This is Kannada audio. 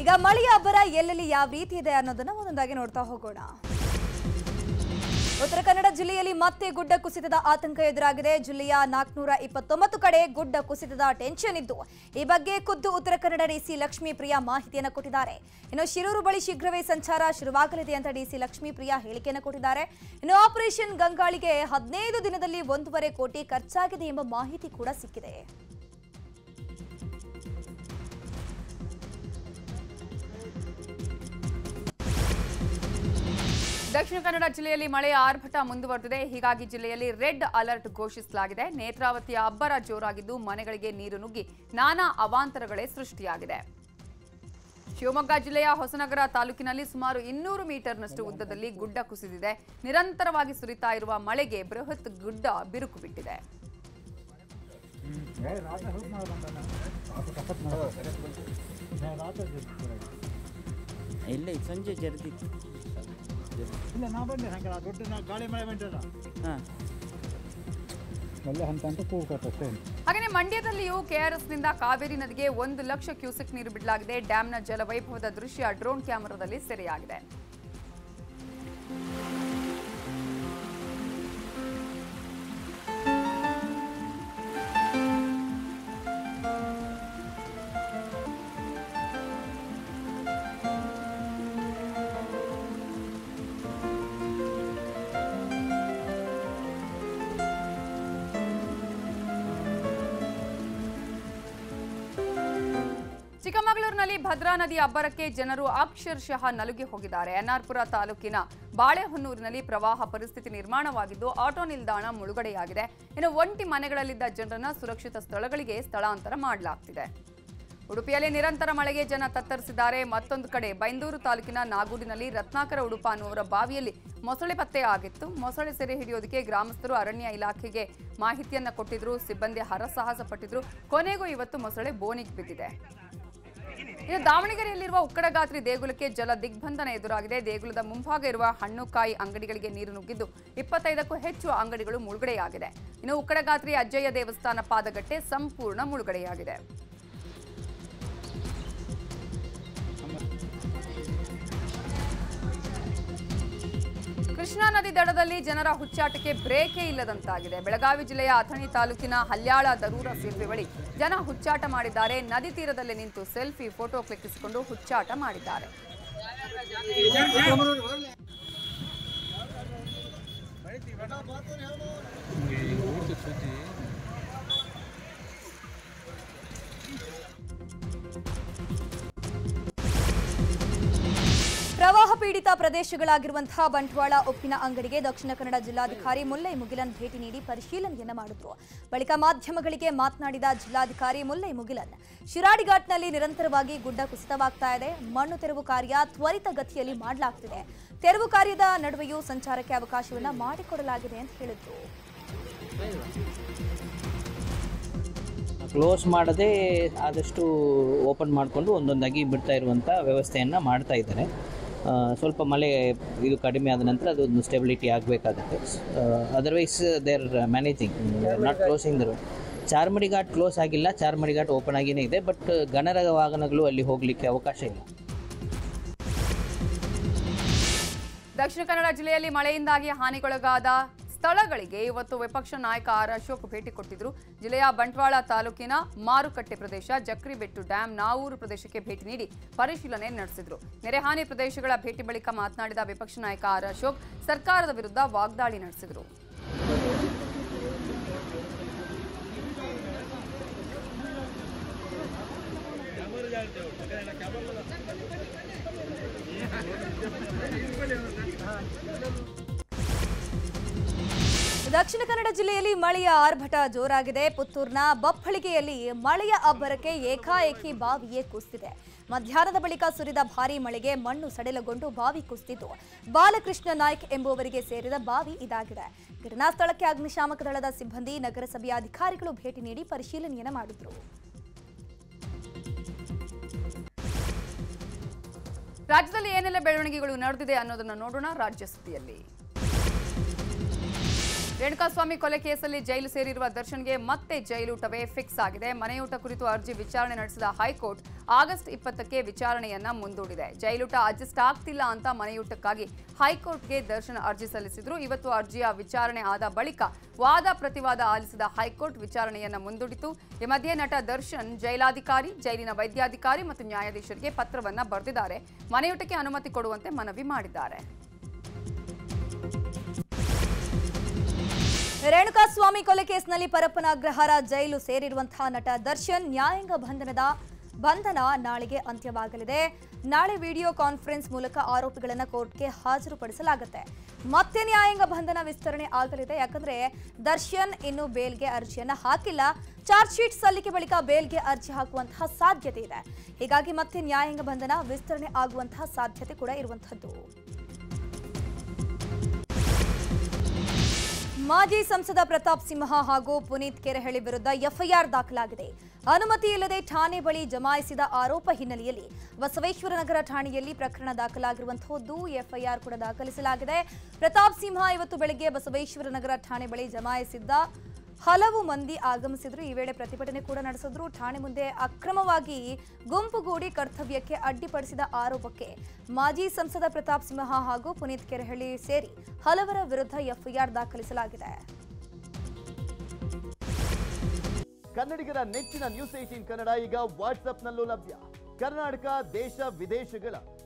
ಈಗ ಮಳೆಯ ಅಬ್ಬರ ಎಲ್ಲೆಲ್ಲಿ ಯಾವ ರೀತಿ ಇದೆ ಅನ್ನೋದನ್ನ ಒಂದೊಂದಾಗಿ ನೋಡ್ತಾ ಹೋಗೋಣ. ಉತ್ತರ ಕನ್ನಡ ಜಿಲ್ಲೆಯಲ್ಲಿ ಮತ್ತೆ ಗುಡ್ಡ ಕುಸಿತದ ಆತಂಕ ಎದುರಾಗಿದೆ. ಜಿಲ್ಲೆಯ ನಾಲ್ಕುನೂರ ಇಪ್ಪತ್ತೊಂಬತ್ತು ಕಡೆ ಗುಡ್ಡ ಕುಸಿತದ ಟೆನ್ಷನ್ ಇದ್ದು, ಈ ಬಗ್ಗೆ ಖುದ್ದು ಉತ್ತರ ಕನ್ನಡ ಡಿಸಿ ಲಕ್ಷ್ಮೀ ಪ್ರಿಯಾ ಮಾಹಿತಿಯನ್ನು ಕೊಟ್ಟಿದ್ದಾರೆ. ಇನ್ನು ಶಿರೂರು ಬಳಿ ಶೀಘ್ರವೇ ಸಂಚಾರ ಶುರುವಾಗಲಿದೆ ಅಂತ ಡಿಸಿ ಲಕ್ಷ್ಮೀ ಪ್ರಿಯಾ ಹೇಳಿಕೆಯನ್ನು ಕೊಟ್ಟಿದ್ದಾರೆ. ಇನ್ನು ಆಪರೇಷನ್ ಗಂಗಾಳಿಗೆ ಹದಿನೈದು ದಿನದಲ್ಲಿ ಒಂದೂವರೆ ಕೋಟಿ ಖರ್ಚಾಗಿದೆ ಎಂಬ ಮಾಹಿತಿ ಕೂಡ ಸಿಕ್ಕಿದೆ. ದಕ್ಷಿಣ ಕನ್ನಡ ಜಿಲ್ಲೆಯಲ್ಲಿ ಮಳೆಯ ಆರ್ಭಟ ಮುಂದುವರೆದಿದೆ. ಹೀಗಾಗಿ ಜಿಲ್ಲೆಯಲ್ಲಿ ರೆಡ್ ಅಲರ್ಟ್ ಘೋಷಿಸಲಾಗಿದೆ. ನೇತ್ರಾವತಿಯ ಅಬ್ಬರ ಜೋರಾಗಿದ್ದು ಮನೆಗಳಿಗೆ ನೀರು ನುಗ್ಗಿ ನಾನಾ ಅವಾಂತರಗಳೇ ಸೃಷ್ಟಿಯಾಗಿದೆ. ಶಿವಮೊಗ್ಗ ಜಿಲ್ಲೆಯ ಹೊಸನಗರ ತಾಲೂಕಿನಲ್ಲಿ ಸುಮಾರು ಇನ್ನೂರು ಮೀಟರ್ನಷ್ಟು ಉದ್ದದಲ್ಲಿ ಗುಡ್ಡ ಕುಸಿದಿದೆ. ನಿರಂತರವಾಗಿ ಸುರಿತಾ ಇರುವ ಮಳೆಗೆ ಬೃಹತ್ ಗುಡ್ಡ ಬಿರುಕು ಬಿಟ್ಟಿದೆ. ಸಂಜೆ ಜರ್ದಿತ್ತು ಇಲ್ಲ ನಾ ಬಂದೆ ಸಾಯಂಕಾಲ ದೊಡ್ಡ ನಾ ಗಾಳಿ ಮಳೆ ಬಂತಲ್ಲ. ಹಾಂ. ಒಳ್ಳೆ ಹಂತ ಅಂತ ಕೂಗು ಕೊಟ್ಟಷ್ಟೇ. ಹಾಗೆಯೇ ಮಂಡ್ಯದಲ್ಲಿಯೂ ಕೆಆರ್ಎಸ್ನಿಂದ ಕಾವೇರಿ ನದಿಗೆ ಒಂದು ಲಕ್ಷ ಕ್ಯೂಸೆಕ್ ನೀರು ಬಿಡಲಾಗಿದೆ. ಡ್ಯಾಂನ ಜಲವೈಭವದ ದೃಶ್ಯ ಡ್ರೋನ್ ಕ್ಯಾಮೆರಾದಲ್ಲಿ ಸೆರೆಯಾಗಿದೆ. ಚಿಕ್ಕಮಗಳೂರಿನಲ್ಲಿ ಭದ್ರಾ ನದಿ ಅಬ್ಬರಕ್ಕೆ ಜನರು ಅಕ್ಷರಶಃ ನಲುಗಿ ಹೋಗಿದ್ದಾರೆ. ಎನ್ಆರ್ಪುರ ತಾಲೂಕಿನ ಬಾಳೆಹೊನ್ನೂರಿನಲ್ಲಿ ಪ್ರವಾಹ ಪರಿಸ್ಥಿತಿ ನಿರ್ಮಾಣವಾಗಿದ್ದು, ಆಟೋ ನಿಲ್ದಾಣ ಮುಳುಗಡೆಯಾಗಿದೆ. ಇನ್ನು ಒಂಟಿ ಮನೆಗಳಲ್ಲಿದ್ದ ಜನರನ್ನ ಸುರಕ್ಷಿತ ಸ್ಥಳಗಳಿಗೆ ಸ್ಥಳಾಂತರ ಮಾಡಲಾಗ್ತಿದೆ. ಉಡುಪಿಯಲ್ಲಿ ನಿರಂತರ ಮಳೆಗೆ ಜನ ತತ್ತರಿಸಿದ್ದಾರೆ. ಮತ್ತೊಂದು ಕಡೆ ಬೈಂದೂರು ತಾಲೂಕಿನ ನಾಗೂರಿನಲ್ಲಿ ರತ್ನಾಕರ ಉಡುಪ ಅನ್ನುವರ ಬಾವಿಯಲ್ಲಿ ಮೊಸಳೆ ಪತ್ತೆ ಆಗಿತ್ತು. ಮೊಸಳೆ ಸೆರೆ ಹಿಡಿಯೋದಕ್ಕೆ ಗ್ರಾಮಸ್ಥರು ಅರಣ್ಯ ಇಲಾಖೆಗೆ ಮಾಹಿತಿಯನ್ನ ಕೊಟ್ಟಿದ್ರು. ಸಿಬ್ಬಂದಿ ಹರಸಾಹಸ ಪಟ್ಟಿದ್ರು. ಕೊನೆಗೂ ಇವತ್ತು ಮೊಸಳೆ ಬೋನಿಗೆ ಬಿದ್ದಿದೆ. ಇನ್ನು ದಾವಣಗೆರೆಯಲ್ಲಿರುವ ಉಕ್ಕಡಗಾತ್ರಿ ದೇಗುಲಕ್ಕೆ ಜಲ ದಿಗ್ಬಂಧನ ಎದುರಾಗಿದೆ. ದೇಗುಲದ ಮುಂಭಾಗ ಇರುವ ಹಣ್ಣು ಕಾಯಿ ಅಂಗಡಿಗಳಿಗೆ ನೀರು ನುಗ್ಗಿದ್ದು ಇಪ್ಪತ್ತೈದಕ್ಕೂ ಹೆಚ್ಚು ಅಂಗಡಿಗಳು ಮುಳುಗಡೆಯಾಗಿದೆ. ಇನ್ನು ಉಕ್ಕಡಗಾತ್ರಿ ಅಜ್ಜಯ್ಯ ದೇವಸ್ಥಾನ ಪಾದಗಟ್ಟೆ ಸಂಪೂರ್ಣ ಮುಳುಗಡೆಯಾಗಿದೆ. ಕೃಷ್ಣಾ ನದಿ ದಡದಲ್ಲಿ ಜನರ ಹುಚ್ಚಾಟಕ್ಕೆ ಬ್ರೇಕೇ ಇಲ್ಲದಂತಾಗಿದೆ. ಬೆಳಗಾವಿ ಜಿಲ್ಲೆಯ ಅಥಣಿ ತಾಲೂಕಿನ ಹಲ್ಯಾಳ ದರೂರ ಸೇತುವೆ ಬಳಿ ಜನ ಹುಚ್ಚಾಟ ಮಾಡಿದ್ದಾರೆ. ನದಿ ತೀರದಲ್ಲಿ ನಿಂತು ಸೆಲ್ಫಿ, ಫೋಟೋ ಕ್ಲಿಕ್ಕಿಸಿಕೊಂಡು ಹುಚ್ಚಾಟ ಮಾಡಿದ್ದಾರೆ. ಪೀಡಿತ ಪ್ರದೇಶಗಳಾಗಿರುವಂತಹ ಬಂಟ್ವಾಳ, ಉಪ್ಪಿನ ಅಂಗಡಿಗೆ ದಕ್ಷಿಣ ಕನ್ನಡ ಜಿಲ್ಲಾಧಿಕಾರಿ ಮುಲ್ಲೈ ಮುಗಿಲನ್ ಭೇಟಿ ನೀಡಿ ಪರಿಶೀಲನೆಯನ್ನು ಮಾಡಿದ್ರು. ಬಳಿಕ ಮಾಧ್ಯಮಗಳಿಗೆ ಮಾತನಾಡಿದ ಜಿಲ್ಲಾಧಿಕಾರಿ ಮುಲ್ಲೈ ಮುಗಿಲನ್, ಶಿರಾಡಿಘಾಟ್ನಲ್ಲಿ ನಿರಂತರವಾಗಿ ಗುಡ್ಡ ಕುಸಿತವಾಗ್ತಾ ಇದೆ. ಮಣ್ಣು ತೆರವು ಕಾರ್ಯ ತ್ವರಿತ ಗತಿಯಲ್ಲಿ ಮಾಡಲಾಗ್ತಿದೆ. ತೆರವು ಕಾರ್ಯದ ನಡುವೆಯೂ ಸಂಚಾರಕ್ಕೆ ಅವಕಾಶವನ್ನ ಮಾಡಿಕೊಡಲಾಗಿದೆ ಅಂತ ಹೇಳಿದ್ರು. ಕ್ಲೋಸ್ ಮಾಡದೆ ಆದಷ್ಟು ಓಪನ್ ಮಾಡಿಕೊಂಡು ಒಂದೊಂದಾಗಿ ಬಿಡ್ತಾ ಇರುವಂಥ ವ್ಯವಸ್ಥೆಯನ್ನು ಮಾಡ್ತಾ ಇದ್ದಾರೆ. ಸ್ವಲ್ಪ ಮಳೆ ಇದು ಕಡಿಮೆ ಆದ ನಂತರ ಅದೊಂದು stability ಆಗಬೇಕಾಗುತ್ತೆ. Otherwise there managing not closing the road Charmadi Ghat close ಆಗಿಲ್ಲ ಚಾರ್ಮಡಿ ಘಾಟ್ ಓಪನ್ ಆಗಿನೇ ಇದೆ ಬಟ್ ಗಣರ ವಾಹನಗಳು ಅಲ್ಲಿ ಹೋಗಲಿಕ್ಕೆ ಅವಕಾಶ ಇಲ್ಲ. ದಕ್ಷಿಣ ಕನ್ನಡ ಜಿಲ್ಲೆಯಲ್ಲಿ ಮಳೆಯಿಂದಾಗಿ ಹಾನಿಗೊಳಗಾದ ಸ್ಥಳಗಳಿಗೆ ಇವತ್ತು ವಿಪಕ್ಷ ನಾಯಕ ಆರ್ ಅಶೋಕ್ ಭೇಟಿ ಕೊಟ್ಟಿದ್ರು. ಜಿಲ್ಲೆಯ ಬಂಟ್ವಾಳ ತಾಲೂಕಿನ ಮಾರುಕಟ್ಟೆ ಪ್ರದೇಶ ಜಕ್ರಿಬೆಟ್ಟು ಡ್ಯಾಂ ನಾವೂರು ಪ್ರದೇಶಕ್ಕೆ ಭೇಟಿ ನೀಡಿ ಪರಿಶೀಲನೆ ನಡೆಸಿದ್ರು. ನೆರೆಹಾನಿ ಪ್ರದೇಶಗಳ ಭೇಟಿ ಬಳಿಕ ಮಾತನಾಡಿದ ವಿಪಕ್ಷ ನಾಯಕ ಆರ್ ಅಶೋಕ್, ಸರ್ಕಾರದ ವಿರುದ್ಧ ವಾಗ್ದಾಳಿ ನಡೆಸಿದರು. ದಕ್ಷಿಣ ಕನ್ನಡ ಜಿಲ್ಲೆಯಲ್ಲಿ ಮಳೆಯ ಆರ್ಭಟ ಜೋರಾಗಿದೆ. ಪುತ್ತೂರಿನ ಬಪ್ಪಳಿಗೆಯಲ್ಲಿ ಮಳೆಯ ಅಬ್ಬರಕ್ಕೆ ಏಕಾಏಕಿ ಬಾವಿಯೇ ಕುಸಿದಿದೆ. ಮಧ್ಯಾಹ್ನದ ಬಳಿಕ ಸುರಿದ ಭಾರೀ ಮಳೆಗೆ ಮಣ್ಣು ಸಡಿಲಗೊಂಡು ಬಾವಿ ಕುಸಿದಿದ್ದು ಬಾಲಕೃಷ್ಣ ನಾಯ್ಕ್ ಎಂಬುವರಿಗೆ ಸೇರಿದ ಬಾವಿ ಇದಾಗಿದೆ. ಘಟನಾ ಸ್ಥಳಕ್ಕೆ ಅಗ್ನಿಶಾಮಕ ದಳದ ಸಿಬ್ಬಂದಿ, ನಗರಸಭೆಯ ಅಧಿಕಾರಿಗಳು ಭೇಟಿ ನೀಡಿ ಪರಿಶೀಲನೆಯನ್ನು ಮಾಡಿದರು. ರಾಜ್ಯದಲ್ಲಿ ಏನೆಲ್ಲ ಬೆಳವಣಿಗೆಗಳು ನಡೆದಿದೆ ಅನ್ನೋದನ್ನು ನೋಡೋಣ. ರಾಜ್ಯ ಸುದ್ದಿಯಲ್ಲಿ. ರೇಣುಕಾಸ್ವಾಮಿ ಕೊಲೆ ಕೇಸಲ್ಲಿ ಜೈಲು ಸೇರಿರುವ ದರ್ಶನ್ಗೆ ಮತ್ತೆ ಜೈಲೂಟವೇ ಫಿಕ್ಸ್ ಆಗಿದೆ. ಮನೆಯೂಟ ಕುರಿತು ಅರ್ಜಿ ವಿಚಾರಣೆ ನಡೆಸಿದ ಹೈಕೋರ್ಟ್ ಆಗಸ್ಟ್ ಇಪ್ಪತ್ತಕ್ಕೆ ವಿಚಾರಣೆಯನ್ನ ಮುಂದೂಡಿದೆ. ಜೈಲೂಟ ಅಡ್ಜಸ್ಟ್ ಆಗ್ತಿಲ್ಲ ಅಂತ ಮನೆಯೂಟಕ್ಕಾಗಿ ಹೈಕೋರ್ಟ್ಗೆ ದರ್ಶನ್ ಅರ್ಜಿ ಸಲ್ಲಿಸಿದ್ರು. ಇವತ್ತು ಅರ್ಜಿಯ ವಿಚಾರಣೆ ಆದ ಬಳಿಕ ವಾದ ಪ್ರತಿವಾದ ಆಲಿಸಿದ ಹೈಕೋರ್ಟ್ ವಿಚಾರಣೆಯನ್ನ ಮುಂದೂಡಿತು. ಈ ಮಧ್ಯೆ ನಟ ದರ್ಶನ್ ಜೈಲಾಧಿಕಾರಿ, ಜೈಲಿನ ವೈದ್ಯಾಧಿಕಾರಿ ಮತ್ತು ನ್ಯಾಯಾಧೀಶರಿಗೆ ಪತ್ರವನ್ನ ಬರೆದಿದ್ದಾರೆ. ಮನೆಯೂಟಕ್ಕೆ ಅನುಮತಿ ಕೊಡುವಂತೆ ಮನವಿ ಮಾಡಿದ್ದಾರೆ. ರೇಣುಕಾಸ್ವಾಮಿ ಕೊಲೆ ಕೇಸ್ನಲ್ಲಿ ಪರಪ್ಪನ ಅಗ್ರಹಾರ ಜೈಲು ಸೇರಿರುವಂತಹ ನಟ ದರ್ಶನ್ ನ್ಯಾಯಾಂಗ ಬಂಧನದ ಬಂಧನ ನಾಳೆಗೆ ಅಂತ್ಯವಾಗಲಿದೆ. ನಾಳೆ ವಿಡಿಯೋ ಕಾನ್ಫರೆನ್ಸ್ ಮೂಲಕ ಆರೋಪಿಗಳನ್ನು ಕೋರ್ಟ್ಗೆ ಹಾಜರುಪಡಿಸಲಾಗುತ್ತೆ. ಮತ್ತೆ ನ್ಯಾಯಾಂಗ ಬಂಧನ ವಿಸ್ತರಣೆ ಆಗಲಿದೆ. ಯಾಕಂದ್ರೆ ದರ್ಶನ್ ಇನ್ನು ಬೇಲ್ಗೆ ಅರ್ಜಿಯನ್ನ ಹಾಕಿಲ್ಲ. ಚಾರ್ಜ್ ಶೀಟ್ ಸಲ್ಲಿಕೆ ಬಳಿಕ ಬೇಲ್ಗೆ ಅರ್ಜಿ ಹಾಕುವಂತಹ ಸಾಧ್ಯತೆ ಇದೆ. ಹೀಗಾಗಿ ಮತ್ತೆ ನ್ಯಾಯಾಂಗ ಬಂಧನ ವಿಸ್ತರಣೆ ಆಗುವಂತಹ ಸಾಧ್ಯತೆ ಕೂಡ ಇರುವಂತಹದ್ದು ಮಾಜಿ ಸಂಸದ ಪ್ರತಾಪ್ ಸಿಂಹ ಹಾಗೂ ಪುನೀತ್ ಕೆರೆಹಳ್ಳಿ ವಿರುದ್ಧ ಎಫ್ಐಆರ್ ದಾಖಲಾಗಿದೆ. ಅನುಮತಿ ಇಲ್ಲದೆ ಠಾಣೆ ಬಳಿ ಜಮಾಯಿಸಿದ ಆರೋಪ ಹಿನ್ನೆಲೆಯಲ್ಲಿ ಬಸವೇಶ್ವರನಗರ ಠಾಣೆಯಲ್ಲಿ ಪ್ರಕರಣ ದಾಖಲಾಗಿರುವಂತಹದ್ದು ಎಫ್ಐಆರ್ ಕೂಡ ದಾಖಲಿಸಲಾಗಿದೆ. ಪ್ರತಾಪ್ ಸಿಂಹ ಇವತ್ತು ಬೆಳಗ್ಗೆ ಬಸವೇಶ್ವರನಗರ ಠಾಣೆ ಬಳಿ ಜಮಾಯಿಸಿದ್ದ ಹಲವು ಮಂದಿ ಆಗಮಿಸಿದ್ರು. ಈ ವೇಳೆ ಪ್ರತಿಭಟನೆ ಕೂಡ ನಡೆಸಿದ್ರು. ಠಾಣೆ ಮುಂದೆ ಅಕ್ರಮವಾಗಿ ಗುಂಪುಗೂಡಿ ಕರ್ತವ್ಯಕ್ಕೆ ಅಡ್ಡಿಪಡಿಸಿದ ಆರೋಪಕ್ಕೆ ಮಾಜಿ ಸಂಸದ ಪ್ರತಾಪ್ ಸಿಂಹ ಹಾಗೂ ಪುನೀತ್ ಕೆರೆಹಳ್ಳಿ ಸೇರಿ ಹಲವರ ವಿರುದ್ಧ ಎಫ್ಐಆರ್ ದಾಖಲಿಸಲಾಗಿದೆ. ಕನ್ನಡಿಗರ ನೆಚ್ಚಿನ ನ್ಯೂಸ್ ಏಟೀನ್ ಕನ್ನಡ ಈಗ ವಾಟ್ಸ್ಆಪ್ನಲ್ಲೂ ಲಭ್ಯ. ಕರ್ನಾಟಕ, ದೇಶ, ವಿದೇಶಗಳ